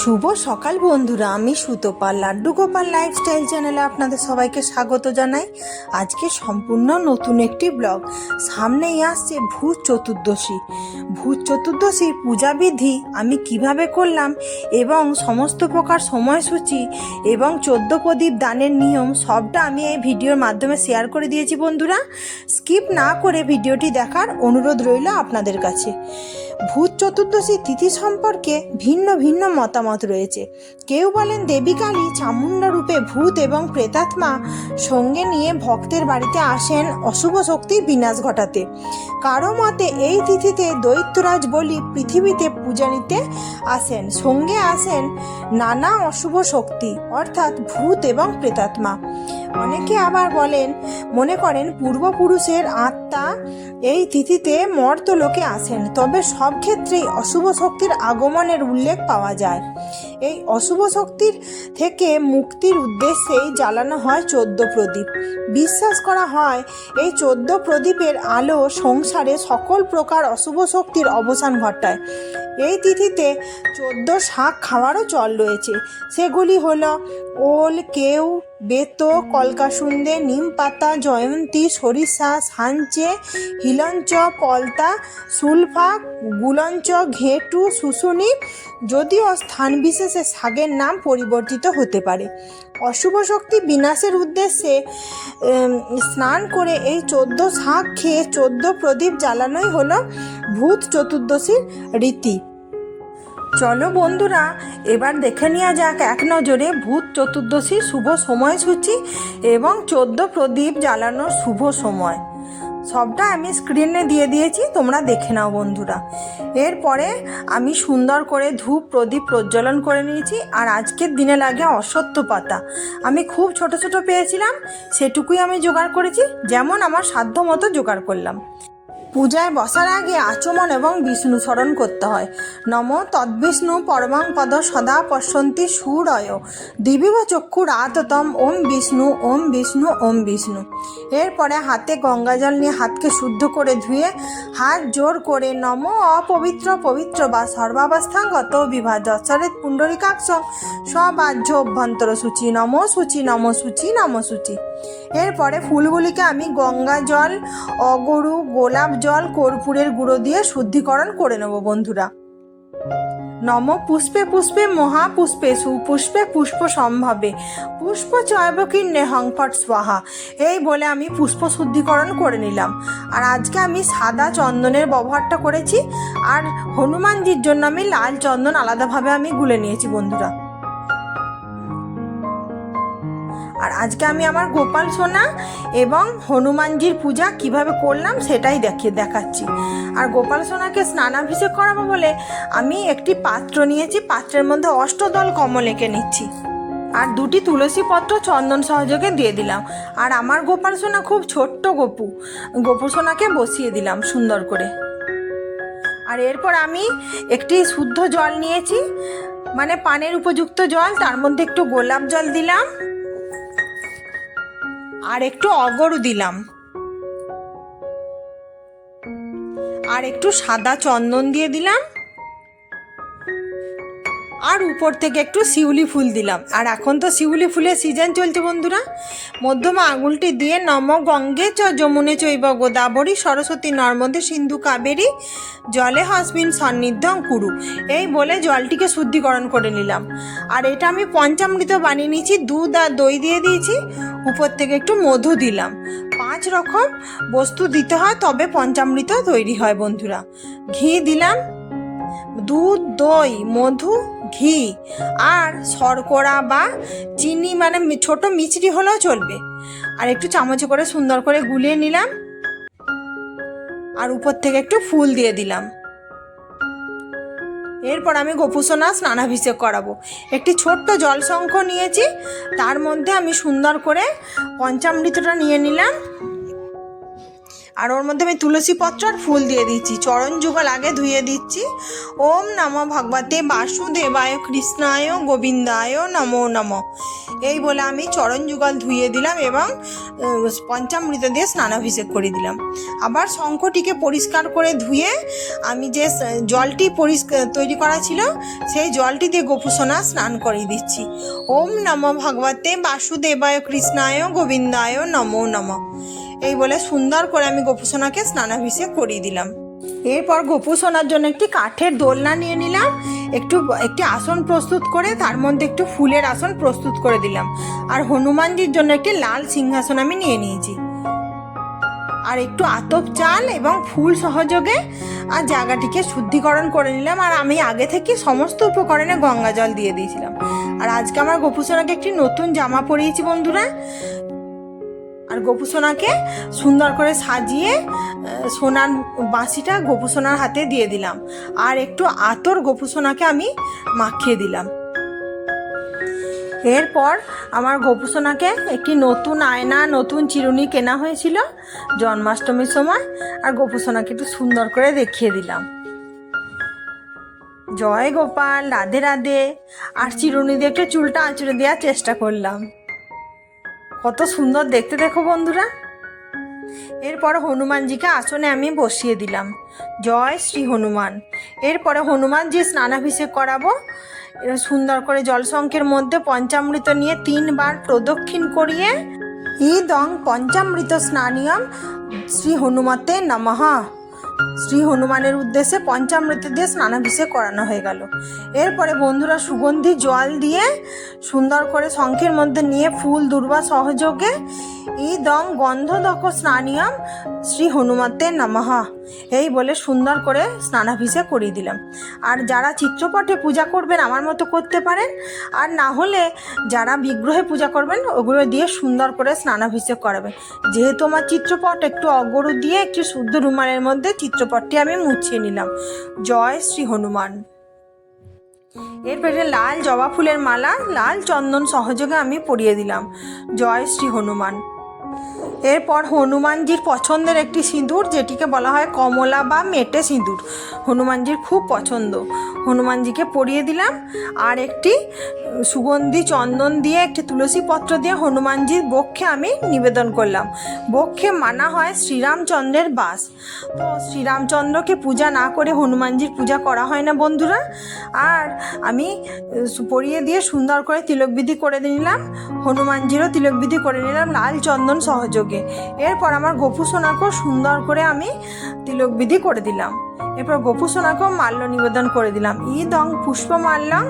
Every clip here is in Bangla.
শুভ সকাল বন্ধুরা, আমি সুতোপাল লাড্ডু গোপাল লাইফস্টাইল চ্যানেলে আপনাদের সবাইকে স্বাগত জানাই। আজকে সম্পূর্ণ নতুন একটি ব্লগ সামনেই আসছে ভূত চতুর্দশী। ভূত চতুর্দশীর পূজাবিধি আমি কীভাবে করলাম এবং সমস্ত প্রকার সময়সূচি এবং চোদ্দ প্রদীপ দানের নিয়ম সবটা আমি এই ভিডিওর মাধ্যমে শেয়ার করে দিয়েছি বন্ধুরা। স্কিপ না করে ভিডিওটি দেখার অনুরোধ রইল আপনাদের কাছে। ভূত চতুর্দশী তিথি সম্পর্কে ভিন্ন ভিন্ন মতামত রয়েছে। কেউ বলেন দেবী কালী চামুণ্ডা রূপে ভূত এবং প্রেতাত্মা সঙ্গে নিয়ে ভক্তের বাড়িতে আসেন অশুভ শক্তির বিনাশ ঘটাতে। কারও মতে এই তিথিতে দৈত্যরাজ বলি পৃথিবীতে পূজা নিতে আসেন, সঙ্গে আসেন নানা অশুভ শক্তি, অর্থাৎ ভূত এবং প্রেতাত্মা। অনেকে আবার বলেন, মনে করেন পূর্বপুরুষের আত্মা এই তিথিতে মর্তলোকে আসেন তবে সব ক্ষেত্রেই অশুভ শক্তির আগমনের উল্লেখ পাওয়া যায়। এই অশুভ শক্তির থেকে মুক্তির উদ্দেশ্যেই জ্বালানো হয় চোদ্দ প্রদীপ। বিশ্বাস করা হয়, এই চোদ্দ প্রদীপের আলো সংসারে সকল প্রকার অশুভ শক্তির অবসান ঘটায়। এই তিথিতে চোদ্দ শাক খাওয়ারও চল রয়েছে। সেগুলি হলো ওল, কেউ বেতো, কলকাসুন্দে নিম পাতা জয়ন্তী, সরিষা, সাঞ্চে, হিলঞ্চ, পলতা, সুলফা, গুলঞ্চ, ঘেটু, শুশুনি যদিও স্থান বিশেষে শাকের নাম পরিবর্তিত হতে পারে। অশুভ শক্তি বিনাশের উদ্দেশ্যে স্নান করে এই চোদ্দ শাক খেয়ে চোদ্দ প্রদীপ জ্বালানোই হলো ভূত চতুর্দশীর রীতি। চলো বন্ধুরা, এবার দেখে নেওয়া যাক এক নজরে ভূত চতুর্দশী শুভ সময়সূচি এবং চোদ্দ প্রদীপ জ্বালানোর শুভ সময়। সবটা আমি স্ক্রিনে দিয়ে দিয়েছি, তোমরা দেখে নাও বন্ধুরা। এরপরে আমি সুন্দর করে ধূপ প্রদীপ প্রজ্বলন করে নিয়েছি, আর আজকের দিনে লাগে অসত্য পাতা। আমি খুব ছোট ছোট পেয়েছিলাম, সেটুকুই আমি জোগাড় করেছি, যেমন আমার সাধ্য মতো জোগাড় করলাম। পূজায় বসার আগে আচমন এবং বিষ্ণু স্মরণ করতে হয়। নম তদ্বিষ্ণু পরমাং পদ সদা পশ্যন্তি সুরয়। দিবিব চক্ষু রাততম, ওম বিষ্ণু ওম বিষ্ণু ওম বিষ্ণু। এরপরে হাতে গঙ্গা জল নিয়ে হাতকে শুদ্ধ করে ধুয়ে হাত জোর করে নম অপবিত্র, পবিত্র বা সর্বাবস্থাঙ্গত বিভা যৎসরেত পুণ্ডরিকাক্ষ সবাহ্য অভ্যন্তর সূচি, নম সূচি নম সূচি নম সূচি। এরপরে ফুলগুলিকে আমি গঙ্গা জল, অগরু, গোলাপ জল কর্পূরের গুঁড়ো দিয়ে শুদ্ধিকরণ করে নেব, বন্ধুরা। নম পুষ্পে পুষ্পে মহাপুষ্পে সুপুষ্পে পুষ্প সম্ভবে। পুষ্প চয়বকীর্ণে হংফট স্বাহা। এই বলে আমি পুষ্প শুদ্ধিকরণ করে নিলাম। আর আজকে আমি সাদা চন্দনের ব্যবহারটা করেছি। আর হনুমানজির জন্য আমি লাল চন্দন আলাদাভাবে আমি গুলে নিয়েছি, বন্ধুরা। আর আজকে আমি আমার গোপাল সোনা এবং হনুমানজির পূজা কীভাবে করলাম সেটাই দেখিয়ে দেখাচ্ছি। আর গোপাল সোনাকে স্নানাভিষেক করাবো বলে আমি একটি পাত্র নিয়েছি, পাত্রের মধ্যে অষ্টদল কমল এঁকে নিচ্ছি। আর দুটি তুলসী পত্র চন্দন সহযোগে দিয়ে দিলাম। আর আমার গোপাল সোনা খুব ছোট্ট গপু, গোপু সোনাকে বসিয়ে দিলাম সুন্দর করে। আর এরপর আমি একটি শুদ্ধ জল নিয়েছি মানে পানের উপযুক্ত জল, তার মধ্যে একটু গোলাপ জল দিলাম। আর একটু অগরু দিলাম। আর একটু সাদা চন্দন দিয়ে দিলাম। আর উপর থেকে একটু শিউলি ফুল দিলাম। আর এখন তো শিউলি ফুলের সিজন চলছে বন্ধুরা। মধ্যমা আঙুলটি দিয়ে নম গঙ্গে চ যমুনে চৈব গোদাবরী সরস্বতী নর্মদে সিন্ধু কাবেরী জলে হসবিন সন্নিধ্যং কুরু এই বলে জলটিকে শুদ্ধিকরণ করে নিলাম। আর এটা আমি পঞ্চামৃত বানিয়ে নিয়েছি, দুধ আর দই দিয়ে দিয়েছি, উপর থেকে একটু মধু দিলাম। পাঁচ রকম বস্তু দিতে হয়, তবে পঞ্চামৃত তৈরি হয় বন্ধুরা। ঘি দিলাম, দুধ, দই, মধু ঘি আর শর্করা বা চিনি মানে ছোট মিচড়ি হলেও চলবে। আর একটু চামচে করে সুন্দর করে গুলিয়ে নিলাম। আর উপর থেকে একটু ফুল দিয়ে দিলাম। এরপর আমি গোপুসোনা স্নানাভিষেক করাবো। একটি ছোট্ট জলশঙ্খ নিয়েছি। তার মধ্যে আমি সুন্দর করে পঞ্চামৃতটা নিয়ে নিলাম। আর ওর মধ্যে আমি তুলসী পত্র আর ফুল দিয়ে দিচ্ছি। চরণ যুগল আগে ধুয়ে দিচ্ছি। ওম নম ভগবতে বাসুদেবায় কৃষ্ণায় গোবিন্দায় নমো নম। এই বলে আমি চরণ যুগল ধুয়ে দিলাম এবং পঞ্চামৃত দিয়ে স্নানাভিষেক করে দিলাম। আবার শঙ্খটিকে পরিষ্কার করে ধুয়ে আমি যে জলটি পরিষ্কার তৈরি করা ছিল, সেই জলটি দিয়ে গোপুসোনা স্নান করিয়ে দিচ্ছি। ওম নম ভগবতে বাসুদেবায় কৃষ্ণায় গোবিন্দায় নমো নম। এই বলে সুন্দর করে আমি গোপুসোনাকে স্নানাভিষেক করিয়ে দিলাম। এরপর গোপুসোনার জন্য একটি কাঠের দোলনা নিয়ে নিলাম, একটু, একটি আসন প্রস্তুত করে, তার মধ্যে একটু ফুলের আসন প্রস্তুত করে দিলাম। আর হনুমানজির জন্য একটি লাল সিংহাসন আমি নিয়ে নিয়েছি। আর একটু আতপ চাল এবং ফুল সহযোগে, আর জায়গাটিকে শুদ্ধিকরণ করে নিলাম। আর আমি আগে থেকে সমস্ত উপকরণে গঙ্গা জল দিয়ে দিয়েছিলাম। আর আজকে আমার গোপুসোনাকে একটি নতুন জামা পরিয়েছি বন্ধুরা। আর গোপুসোনাকে সুন্দর করে সাজিয়ে সোনার বাঁশিটা গোপুসোনার হাতে দিয়ে দিলাম। আর একটু আতর গোপুসোনাকে আমি মাখিয়ে দিলাম। এরপর আমার গোপুসোনাকে একটি নতুন আয়না, নতুন চিরুনি কেনা হয়েছিল জন্মাষ্টমীর সময়, আর গোপুসোনাকে একটু সুন্দর করে দেখিয়ে দিলাম। জয় গোপাল, রাধে রাধে। আর চিরুনি দিয়ে একটু চুলটা আঁচড়ে দেওয়ার চেষ্টা করলাম। কত সুন্দর দেখতে দেখো বন্ধুরা। এরপর হনুমানজিকে আসনে আমি বসিয়ে দিলাম। জয় শ্রী হনুমান। এরপরে হনুমানজি স্নানাভিষেক করাবো সুন্দর করে জলসংখ্যের মধ্যে পঞ্চামৃত নিয়ে তিনবার প্রদক্ষিণ করিয়ে ইদং পঞ্চামৃত স্নানিয়ম শ্রী হনুমতে নমঃ। শ্রী হনুমানের উদ্দেশ্যে পঞ্চামৃত দিয়ে স্নানাভিষেক করানো হয়ে গেল। এরপরে বন্ধুরা সুগন্ধি জল দিয়ে সুন্দর করে শঙ্খের মধ্যে নিয়ে ফুল, দুর্বা, সহযোগে ইদং গন্ধদক স্নানিয়ম শ্রী হনুমতে নমঃ। এই বলে সুন্দর করে স্নানাভিষেক করিয়ে দিলাম আর যারা চিত্রপটে পূজা করবেন, আমার মতো করতে পারেন। আর না হলে যারা বিগ্রহে পূজা করবেন, ওগুলো দিয়ে সুন্দর করে স্নানাভিষেক করাবেন। যেহেতু আমার চিত্রপট একটু অগরু দিয়ে একটু শুদ্ধ রুমালের মধ্যে চিত্রপটটি আমি মুছিয়ে নিলাম। জয় শ্রী হনুমান। এরপরে লাল জবা ফুলের মালা, লাল চন্দন সহযোগে আমি পরিয়ে দিলাম। জয় শ্রী হনুমান। এরপর হনুমানজির পছন্দের একটি সিঁদুর, যেটিকে বলা হয় কমলা বা মেটে সিঁদুর। হনুমানজির খুব পছন্দ। হনুমানজিকে পরিয়ে দিলাম আর একটি সুগন্ধি চন্দন দিয়ে, একটি তুলসী পত্র দিয়ে হনুমানজির বক্ষে আমি নিবেদন করলাম। বক্ষে মানা হয় শ্রীরামচন্দ্রের বাস। তো শ্রীরামচন্দ্রকে পূজা না করে হনুমানজির পূজা করা হয় না বন্ধুরা। আর আমি পরিয়ে দিয়ে সুন্দর করে তিলকবিধি করে নিলাম। হনুমানজিরও তিলকবিধি করে নিলাম লাল চন্দন সহযোগে। এরপর আমার গোপু সোনাকেও সুন্দর করে আমি তিলকবিধি করে দিলাম। এরপর গোপু সোনাকেও মাল্য নিবেদন করে দিলাম। ইদং পুষ্পমাল্যং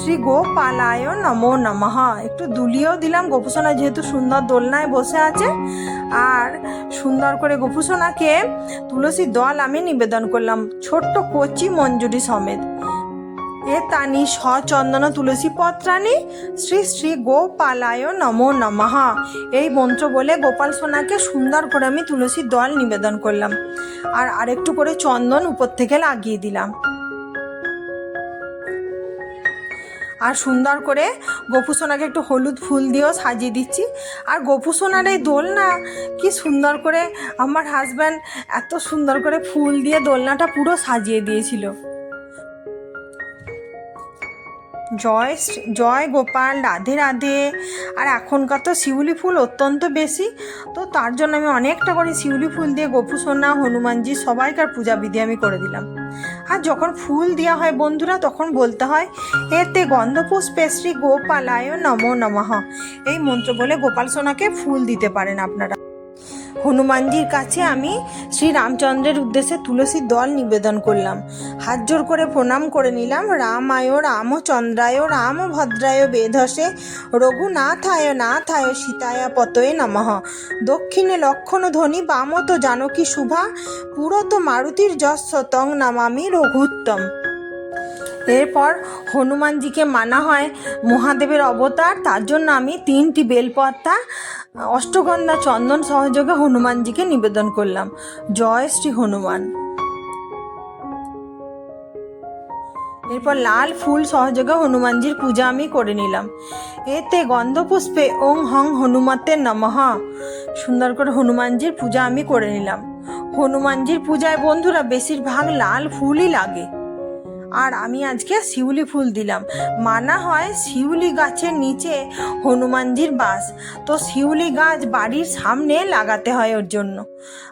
শ্রী গোপালায় নমো। নমহা একটু দুলিয়েও দিলাম। গোপুসোনা যেহেতু সুন্দর দোলনায় বসে আছে, আর সুন্দর করে গোপুসোনাকে তুলসী দল আমি নিবেদন করলাম। ছোট্ট কচি মঞ্জুরি সমেত। এ তানি সচন্দন তুলসী পত্রানি শ্রী শ্রী গোপালায় নমো নমঃ। এই মন্ত্র বলে গোপাল সোনাকে সুন্দর করে আমি তুলসী দল নিবেদন করলাম। আর আরেকটু করে চন্দন উপর থেকে লাগিয়ে দিলাম। আর সুন্দর করে গোপুসোনাকে একটু হলুদ ফুল দিয়েও সাজিয়ে দিচ্ছি। আর গোপুসোনার এই দোলনা, কি সুন্দর করে আমার হাজব্যান্ড এত সুন্দর করে ফুল দিয়ে দোলনাটা পুরো সাজিয়ে দিয়েছিল। জয় জয় গোপাল, রাধে রাধে। আর এখনকার তো শিউলি ফুল অত্যন্ত বেশি। তো তার জন্য আমি অনেকটা করে শিউলি ফুল দিয়ে গোপুসোনা হনুমানজি সবাইকার পূজা বিধি আমি করে দিলাম। আর যখন ফুল দেওয়া হয় বন্ধুরা, তখন বলতে হয়, এতে গন্ধপুষ্পে শ্রী গোপালায় নমো নমঃ। এই মন্ত্র বলে গোপাল, সোনাকে ফুল দিতে পারেন আপনারা। হনুমানজির কাছে আমি শ্রী রামচন্দ্রের উদ্দেশ্যে তুলসীর দল নিবেদন করলাম। হাত জোর করে প্রণাম করে নিলাম। রামায়, রামচন্দ্রায়, রামভদ্রায় বেধসে, রঘুনাথায়, নাথায় সীতায় পতয়ে নমঃ। দক্ষিণে লক্ষণ ধ্বনি বামত জানকী শুভা, পুরত মারুতির যশ তং নামামি রঘুত্তম। এরপর হনুমানজিকে মানা হয় মহাদেবের অবতার। তার জন্য আমি তিনটি বেলপত্তা, অষ্টগন্ধা চন্দন সহযোগে হনুমানজিকে নিবেদন করলাম। জয় শ্রী হনুমান। এরপর লাল ফুল সহযোগে হনুমানজির পূজা আমি করে নিলাম। এতে গন্ধপুষ্পে ওং হং হনুমতে নমঃ। সুন্দর করে হনুমানজির পূজা আমি করে নিলাম। হনুমানজির পূজায় বন্ধুরা, বেশিরভাগ লাল ফুলই লাগে। আর আমি আজকে শিউলি ফুল দিলাম। মানা হয় শিউলি গাছের নিচে হনুমানজির বাস। তো শিউলি গাছ বাড়ির সামনে লাগাতে হয় ওর জন্য।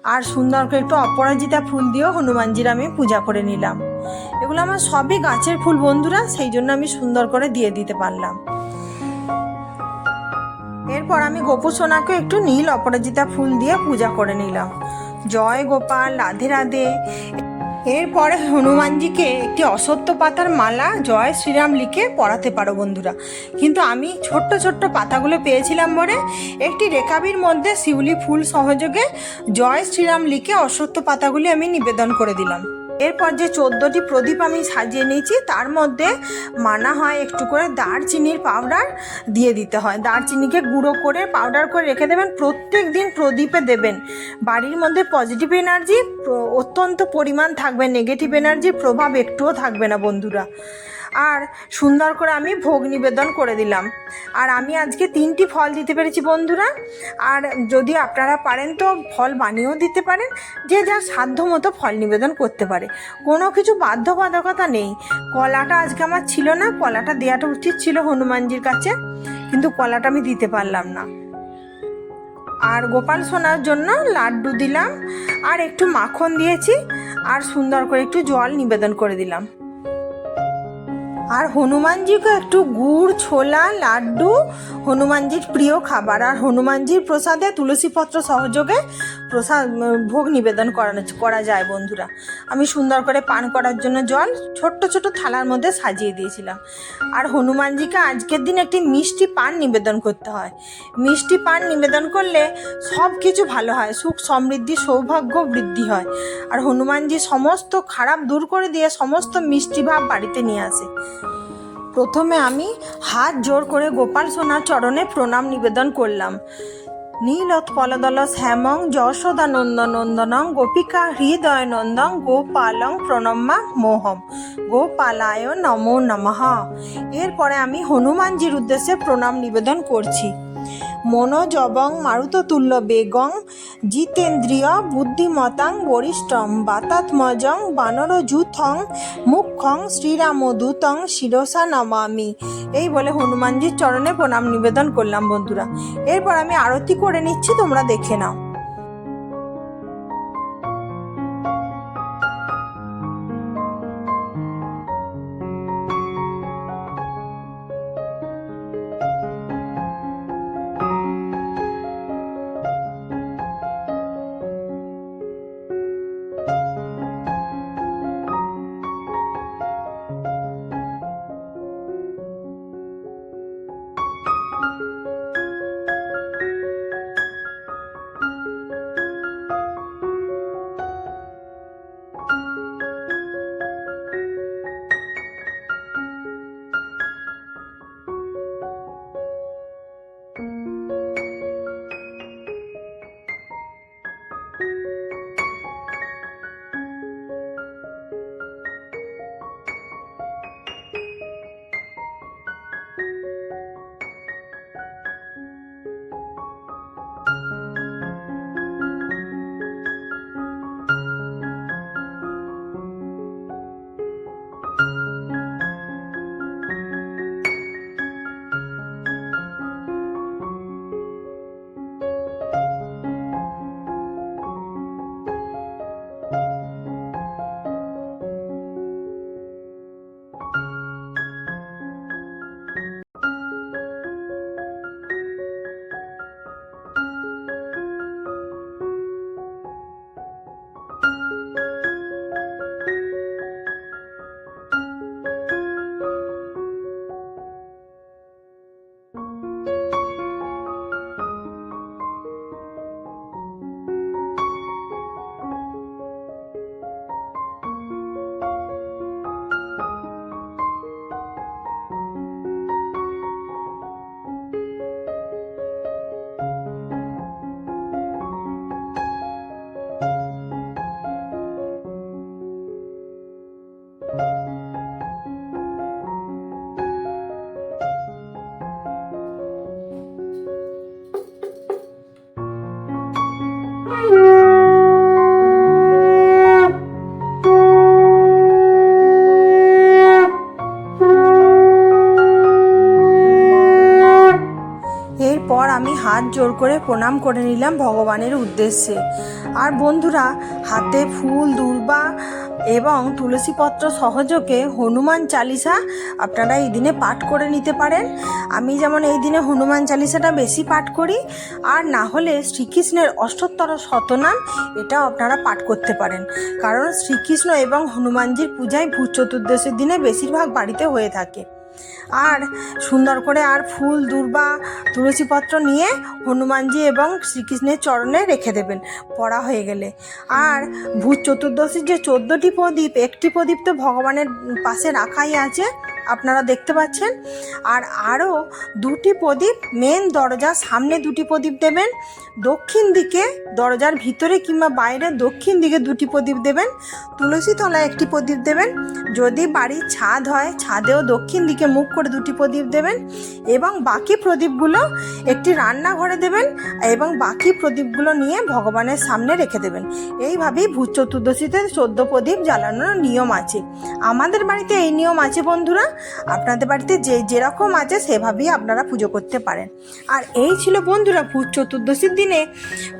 আর সুন্দর করে একটু অপরাজিতা ফুল দিয়েও হনুমানজির আমি পূজা করে নিলাম। এগুলো আমার সবই গাছের ফুল বন্ধুরা, সেই জন্য আমি সুন্দর করে দিয়ে দিতে পারলাম। এরপর আমি গোপু সোনাকে একটু নীল অপরাজিতা ফুল দিয়ে পূজা করে নিলাম। জয় গোপাল, রাধে রাধে। এরপরে হনুমানজিকে একটি অসত্য পাতার মালা জয় শ্রীরাম লিখে পড়াতে পারো বন্ধুরা। কিন্তু আমি ছোট্ট ছোট্ট পাতাগুলো পেয়েছিলাম বলে একটি রেকাবির মধ্যে শিউলি ফুল সহযোগে জয় শ্রীরাম লিখে অসত্য পাতাগুলি আমি নিবেদন করে দিলাম। এরপর যে চোদ্দোটি প্রদীপ আমি সাজিয়ে নিয়েছি, তার মধ্যে মানা হয় একটু করে দারচিনির পাউডার দিয়ে দিতে হয়। দারচিনিকে গুঁড়ো করে পাউডার করে রেখে দেবেন। প্রত্যেক দিন প্রদীপে দেবেন। বাড়ির মধ্যে পজিটিভ এনার্জি অত্যন্ত পরিমাণ থাকবে। নেগেটিভ এনার্জির প্রভাব একটুও থাকবে না বন্ধুরা। আর সুন্দর করে আমি ভোগ নিবেদন করে দিলাম। আর আমি আজকে তিনটি ফল দিতে পেরেছি বন্ধুরা। আর যদি আপনারা পারেন তো ফল বানিয়েও দিতে পারেন, যে যার সাধ্য মতো ফল নিবেদন করতে পারে। কোনো কিছু বাধ্যবাধকতা নেই। কলাটা আজকে আমার ছিল না, কলাটা দেওয়াটা উচিত ছিল হনুমানজির কাছে, কিন্তু কলাটা আমি দিতে পারলাম না। আর গোপাল সোনার জন্য লাড্ডু দিলাম, আর একটু মাখন দিয়েছি, আর সুন্দর করে একটু জল নিবেদন করে দিলাম। আর হনুমানজিকে একটু গুড়, ছোলা, লাড্ডু, হনুমানজির প্রিয় খাবার। আর হনুমানজির প্রসাদে তুলসী পত্র সহযোগে প্রসাদ ভোগ নিবেদন করানো করা যায় বন্ধুরা। আমি সুন্দর করে পান করার জন্য জল ছোট্ট ছোট থালার মধ্যে সাজিয়ে দিয়েছিলাম। আর হনুমানজিকে আজকের দিন একটি মিষ্টি পান নিবেদন করতে হয়। মিষ্টি পান নিবেদন করলে সব কিছু ভালো হয়, সুখ সমৃদ্ধি, সৌভাগ্য বৃদ্ধি হয়। আর হনুমানজি সমস্ত খারাপ দূর করে দিয়ে সমস্ত মিষ্টি ভাব বাড়িতে নিয়ে আসে। প্রথমে আমি হাত জোর করে গোপাল সোনার চরণে প্রণাম নিবেদন করলাম। নীলোৎপলদল শ্যামং যশোদা নন্দনন্দনং গোপিকা হৃদয় নন্দং গোপালং প্রণম্মা মোহম। গোপালায় নমো নমঃ। এরপরে আমি হনুমানজির উদ্দেশ্যে প্রণাম নিবেদন করছি। মনোজবং মারুততুল্য বেগং জিতেন্দ্রিয় বুদ্ধিমতাং বরিষ্ঠম বাতাত্মজং বানরযুথং মুখং শ্রীরামদূতং শিরসা নমামি। এই বলে হনুমানজির চরণে প্রণাম নিবেদন করলাম বন্ধুরা। এরপর আমি আরতি করে নিচ্ছি, তোমরা দেখে নাও। হাত জোর করে প্রণাম করে নিলাম ভগবানের উদ্দেশ্যে। আর বন্ধুরা, হাতে ফুল, দুর্বা এবং তুলসীপত্র সহযোগে হনুমান চালিসা আপনারা এই দিনে পাঠ করে নিতে পারেন। আমি যেমন এই দিনে হনুমান চালিসাটা বেশি পাঠ করি, আর না হলে শ্রীকৃষ্ণের অষ্টোত্তর শতনাম এটাও আপনারা পাঠ করতে পারেন। কারণ শ্রীকৃষ্ণ এবং হনুমানজির পূজায় ভূত চতুর্দশীর দিনে বেশিরভাগ বাড়িতে হয়ে থাকে। আর সুন্দর করে আর ফুল, দুর্বা, তুলসীপত্র নিয়ে হনুমানজি এবং শ্রীকৃষ্ণের চরণে রেখে দেবেন, পড়া হয়ে গেলে। আর ভূত চতুর্দশীর যে চোদ্দোটি প্রদীপ, একটি প্রদীপ তো ভগবানের পাশে রাখাই আছে। আপনারা দেখতে পাচ্ছেন। আর আরও দুটি প্রদীপ মেন দরজার সামনে দুটি প্রদীপ দেবেন, দক্ষিণ দিকে দরজার ভিতরে কিংবা বাইরে দক্ষিণ দিকে দুটি প্রদীপ দেবেন, তুলসী তলায় একটি প্রদীপ দেবেন, যদি বাড়ির ছাদ হয়, ছাদেও দক্ষিণ দিকে মুখ করে দুটি প্রদীপ দেবেন এবং বাকি প্রদীপগুলো একটি রান্নাঘরে দেবেন এবং বাকি প্রদীপগুলো নিয়ে ভগবানের সামনে রেখে দেবেন। এইভাবেই ভূত চতুর্দশীতে চোদ্দ প্রদীপ জ্বালানোর নিয়ম আছে। আমাদের বাড়িতে এই নিয়ম আছে বন্ধুরা। আপনাদের বাড়িতে যে যেরকম আছে সেভাবেই আপনারা পুজো করতে পারেন। আর এই ছিল বন্ধুরা ভূত চতুর্দশীর দিনে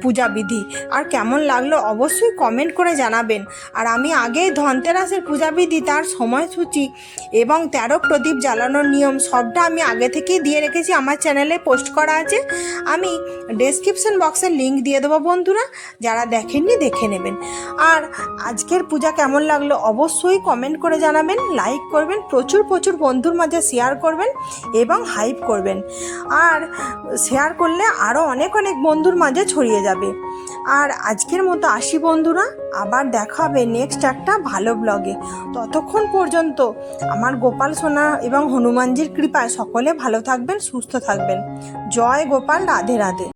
পূজা বিধি। আর কেমন লাগল অবশ্যই কমেন্ট করে জানাবেন। আর আমি আগেই ধনতেরাসের পূজাবিধি তার সময়সূচি এবং তেরো প্রদীপ জ্বালানোর নিয়ম সবটা আমি আগে থেকেই দিয়ে রেখেছি। আমার চ্যানেলে পোস্ট করা আছে। আমি ডেসক্রিপশন বক্সের লিঙ্ক দিয়ে দেবো বন্ধুরা। যারা দেখেননি দেখে নেবেন। আর আজকের পূজা কেমন লাগল অবশ্যই কমেন্ট করে জানাবেন। লাইক করবেন। প্রচুর প্রচুর প্রচুর বন্ধুর মাঝে শেয়ার করবেন এবং হাইপ করবেন। আর শেয়ার করলে আরও অনেক অনেক বন্ধুর মাঝে ছড়িয়ে যাবে। আর আজকের মতো আসি বন্ধুরা, আবার দেখা হবে নেক্সট একটা ভালো ব্লগে ততক্ষণ পর্যন্ত আমার গোপাল সোনা এবং হনুমানজির কৃপায় সকলে ভালো থাকবেন, সুস্থ থাকবেন। জয় গোপাল, রাধে রাধে।